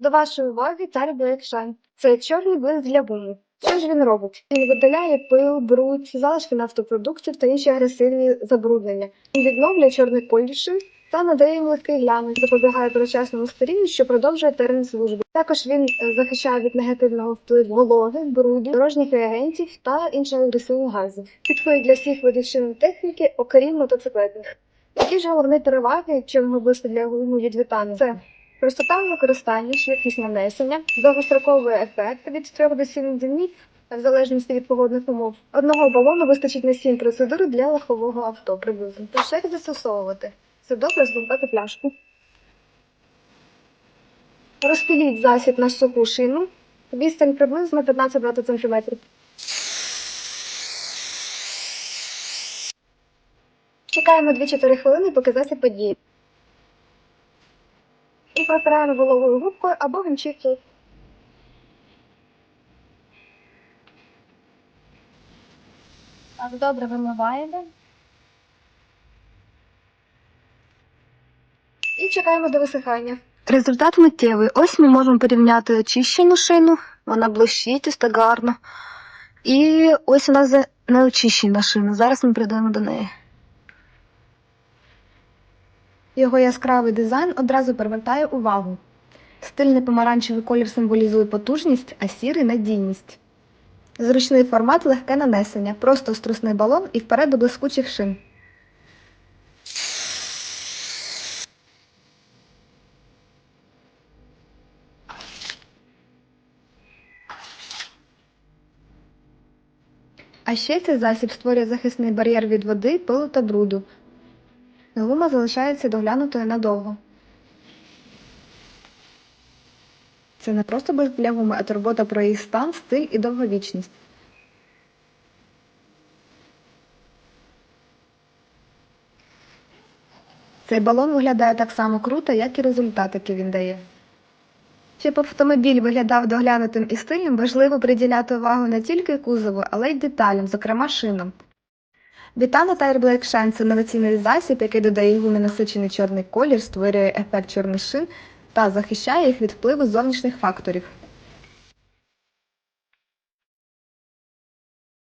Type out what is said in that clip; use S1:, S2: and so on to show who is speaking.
S1: До вашої уваги Tire Black Це чорний блиск для гуми. Що ж він робить? Він видаляє пил, бруд, залишки нафтопродуктів та інші агресивні забруднення. Він відновлює чорний колір та надає їм легкий глянець, запобігає перечасному старінню, що продовжує термін служби. Також він е, захищає від негативного впливу вологи, бруду, дорожніх реагентів та інших агресивних газів. Підходить для всіх видів техніки, окрім мотоциклетних. Які ж головні переваги чорного блиску для гуму від Вітани? Це простота використання, швидкість нанесення, довгостроковий ефект від 3 до 7 днів, в залежності від погодних умов. Одного балону вистачить на 7 процедур для легкового авто приблизно. Тож як застосовувати? Це добре зломтати пляшку. Розпиліть засіб на суху шину. Відстань приблизно 15-20 см. Чекаємо 2-4 хвилини, поки засіб подіє. Протираємо вологою губкою або гончівкою. Так, добре вимиваємо. І чекаємо до висихання. Результат миттєвий. Ось ми можемо порівняти очищену шину, вона блищить та гарно. І ось у нас неочищена шина. Зараз ми прийдемо до неї. Його яскравий дизайн одразу привертає увагу. Стильний помаранчевий колір символізує потужність, а сірий надійність. Зручний формат легке нанесення, просто струсний балон і вперед до блискучих шин. А ще цей засіб створює захисний бар'єр від води, пилу та бруду. Гума залишається доглянутою надовго. Це не просто блиск для гуми, а турбота про її стан, стиль і довговічність. Цей балон виглядає так само круто, як і результат, який він дає. Щоб автомобіль виглядав доглянутим і стильним, важливо приділяти увагу не тільки кузову, але й деталям, зокрема шинам. Вітана Тайр Black Shine – це інноваційний засіб, який додає гумі насичений чорний колір, створює ефект чорних шин та захищає їх від впливу зовнішніх факторів.